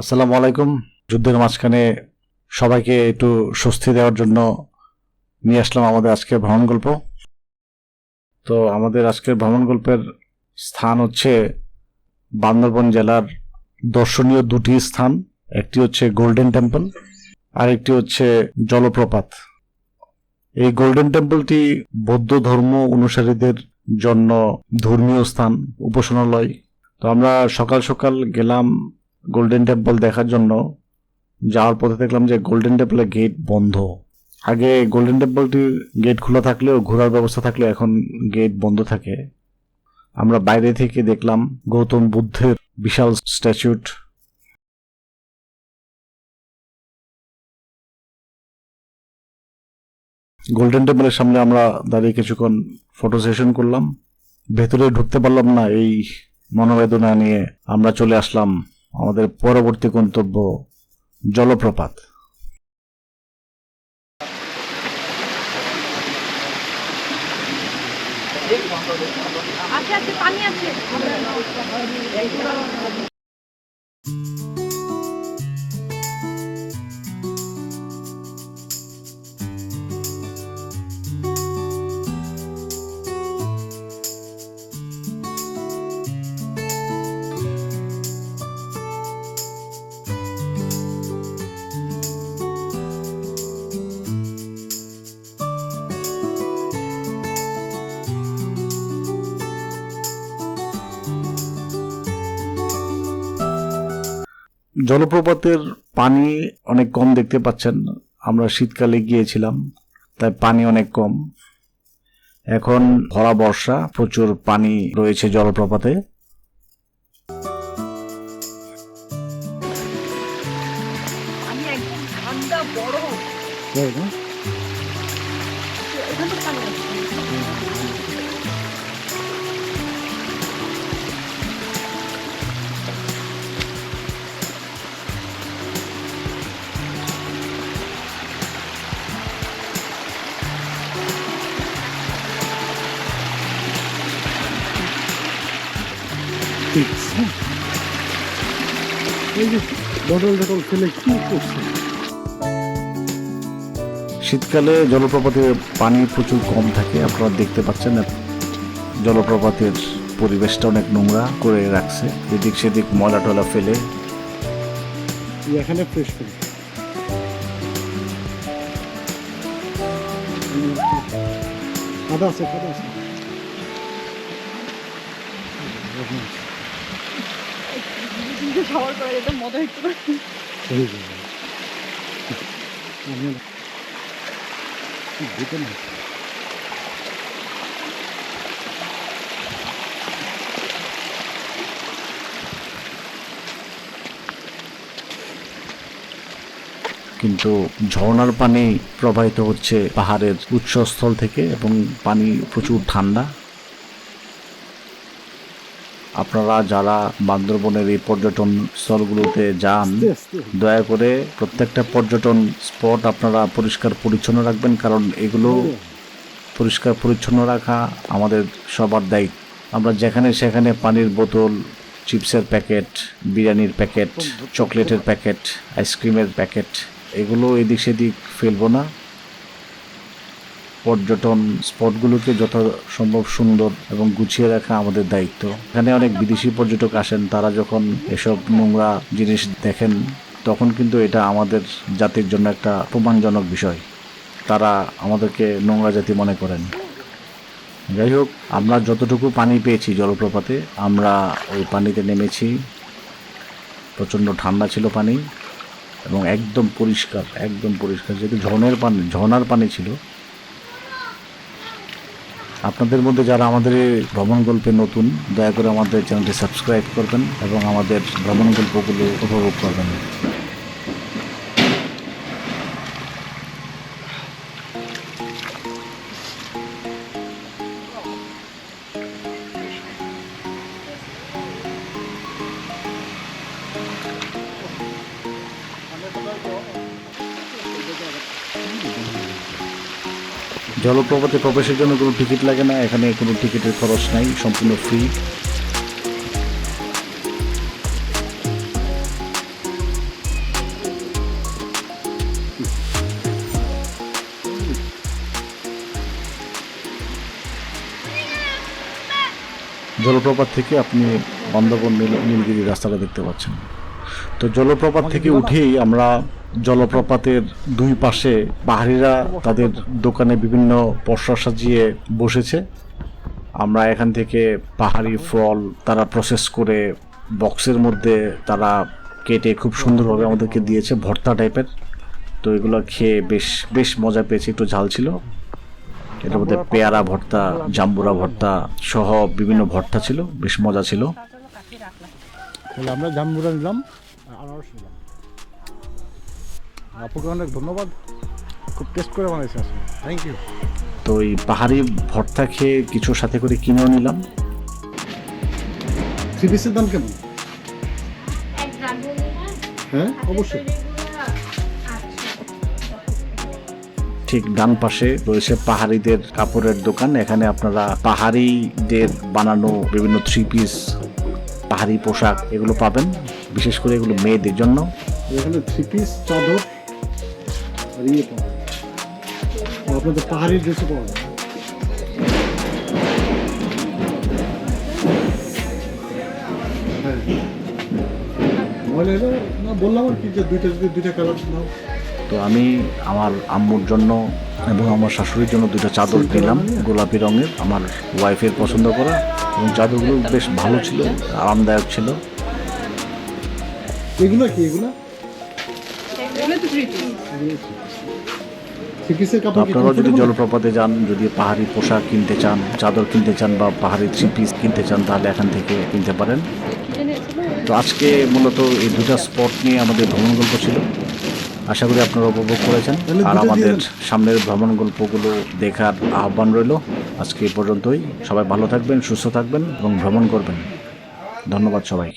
আসসালামু আলাইকুম। যুদ্ধের মাঝখানে সবাইকে একটু স্বস্তি দেওয়ার জন্য নিয়ে আসলাম আমাদের আজকের ভ্রমণ গল্প। তো আমাদের আজকের ভ্রমণ গল্পের স্থান হচ্ছে বান্দরবন জেলার দর্শনীয় দুটি স্থান, একটি হচ্ছে গোল্ডেন টেম্পল আর একটি হচ্ছে জলপ্রপাত। এই গোল্ডেন টেম্পলটি বৌদ্ধ ধর্ম অনুসারীদের জন্য ধর্মীয় স্থান, উপাসনালয়। তো আমরা সকাল সকাল গেলাম গোল্ডেন টেম্পল দেখার জন্য যাওয়ার পথে দেখলাম যে গোল্ডেন টেম্পলের গেট বন্ধ। আগে গোল্ডেন টেম্পলটির গেট খোলা থাকলেও, ঘোরার ব্যবস্থা থাকলেও এখন গেট বন্ধ থাকে। আমরা বাইরে থেকে দেখলাম গৌতম বুদ্ধের বিশাল স্ট্যাচুট গোল্ডেন টেম্পলের সামনে আমরা দাঁড়িয়ে কিছুক্ষণ ফটো সেশন করলাম। ভেতরে ঢুকতে পারলাম না এই মনোবেদনা নিয়ে আমরা চলে আসলাম। আমাদের পরবর্তী গন্তব্য জলপ্রপাত। আছে আছে পানি আছে। জলপ্রপাতের পানি অনেক কম দেখতে পাচ্ছেন। আমরা শীতকালে গিয়েছিলাম তাই পানি অনেক কম। এখন ভরা বর্ষা প্রচুর পানি রয়েছে জলপ্রপাতে। আমি এই যে কি করছে শীতকালে জলপ্রপাতে পানি প্রচুর কম থাকে, আপনারা দেখতে পাচ্ছেন জলপ্রপাতের পরিবেশটা অনেক নোংরা করে রাখছে, এদিক সেদিক ময়লা টলা ফেলে। এখানে ফ্রেশ করে। কাদা আছে কাদা আছে। মজা কিন্তু ঝর্ণার পানি প্রবাহিত হচ্ছে পাহাড়ের উৎসস্থল থেকে এবং পানি প্রচুর ঠান্ডা। আপনারা যারা বান্দরবনের এই পর্যটন স্থলগুলোতে যান, দয়া করে প্রত্যেকটা পর্যটন স্পট আপনারা পরিষ্কার পরিচ্ছন্ন রাখবেন, কারণ এগুলো পরিষ্কার পরিচ্ছন্ন রাখা আমাদের সবার দায়িত্ব আমরা যেখানে সেখানে পানির বোতল, চিপসের প্যাকেট, বিরিয়ানির প্যাকেট, চকলেটের প্যাকেট, আইসক্রিমের প্যাকেট, এগুলো এদিক সেদিক ফেলব না। পর্যটন স্পটগুলোকে যথাসম্ভব সুন্দর এবং গুছিয়ে রাখা আমাদের দায়িত্ব। এখানে অনেক বিদেশি পর্যটক আসেন, তারা যখন এসব নোংরা জিনিস দেখেন, তখন কিন্তু এটা আমাদের জাতির জন্য একটা অপমানজনক বিষয়। তারা আমাদেরকে নোংরা জাতি মনে করেন। যাই হোক, আমরা যতটুকু পানি পেয়েছি জলপ্রপাতে, আমরা ওই পানিতে নেমেছি। প্রচণ্ড ঠান্ডা ছিল পানি এবং একদম পরিষ্কার একদম পরিষ্কার। যেহেতু ঝর্ণের পানি ঝর্ণার পানি ছিল আপনাদের মধ্যে যারা আমাদের ভ্রমণ গল্পে নতুন, দয়া করে আমাদের চ্যানেলটি সাবস্ক্রাইব করবেন এবং আমাদের ভ্রমণ গল্পগুলো উপভোগ করবেন। জলপ্রপাতে প্রবেশের জন্য কোনো টিকিট লাগে না, এখানে কোনো টিকিটের খরচ নাই, সম্পূর্ণ ফ্রি জলপ্রপাত থেকে আপনি বান্দরবন নীলগিরি রাস্তাটা দেখতে পাচ্ছেন। তো জলপ্রপাত থেকে উঠেই আমরা জলপ্রপাতের দুই পাশে পাহাড়িরা তাদের দোকানে বিভিন্ন পসরা সাজিয়ে বসেছে। আমরা এখান থেকে পাহাড়ি ফল তারা প্রসেস করে বক্সের মধ্যে তারা কেটে খুব সুন্দরভাবে আমাদেরকে দিয়েছে ভর্তা টাইপের তো এগুলো খেয়ে বেশ বেশ মজা পেয়েছি একটু ঝাল ছিল। এটার মধ্যে পেয়ারা ভর্তা জাম্বুরা ভর্তা সহ বিভিন্ন ভর্তা ছিল বেশ মজা ছিল। তাহলে আমরা জাম্বুরা নিলাম। আনারস নিলাম আপুকে অনেক ধন্যবাদ। খুব টেস্ট করে বানাইছে আসলে থ্যাংক ইউ তো এই পাহাড়ি ভর্তা খেয়ে কিছু সাথে করে কিনেও নিলাম। থ্রি পিসের দাম কেমন হ্যাঁ অবশ্যই। ঠিক ডান পাশে রয়েছে পাহাড়িদের কাপড়ের দোকান। এখানে আপনারা পাহাড়িদের বানানো বিভিন্ন থ্রি পিস পাহাড়ি পোশাক এগুলো পাবেন। বিশেষ করে এগুলো মেয়েদের জন্য। এখানে থ্রি পিস চাদর আর ইয়ে পাওয়া যায়। আপনাদের পাহাড়ি ড্রেসও পাওয়া যায়। হ্যাঁ। না বললাম আর কি যে দুইটা যদি দুইটা কালার নাও। তো আমি আমার আম্মুর জন্য এবং আমার শাশুড়ির জন্য দুটো চাদর দিলাম গোলাপি রঙের। আমার ওয়াইফের পছন্দ করা। এবং চাদরগুলো বেশ ভালো ছিল আরামদায়ক ছিল। এগুলো কি এগুলো? আপনারাও যদি জলপ্রপাতে যান যদি পাহাড়ি পোশাক কিনতে চান চাদর কিনতে চান বা পাহাড়ি থ্রি পিস কিনতে চান তাহলে এখান থেকে কিনতে পারেন। তো আজকে মূলত এই দুটা স্পট নিয়ে আমাদের ভ্রমণ গল্প ছিল। আশা করি আপনারা উপভোগ করেছেন। আর আমাদের সামনের ভ্রমণ গল্পগুলো দেখার আহ্বান রইল। আজকে এই পর্যন্তই। সবাই ভালো থাকবেন সুস্থ থাকবেন এবং ভ্রমণ করবেন। ধন্যবাদ সবাই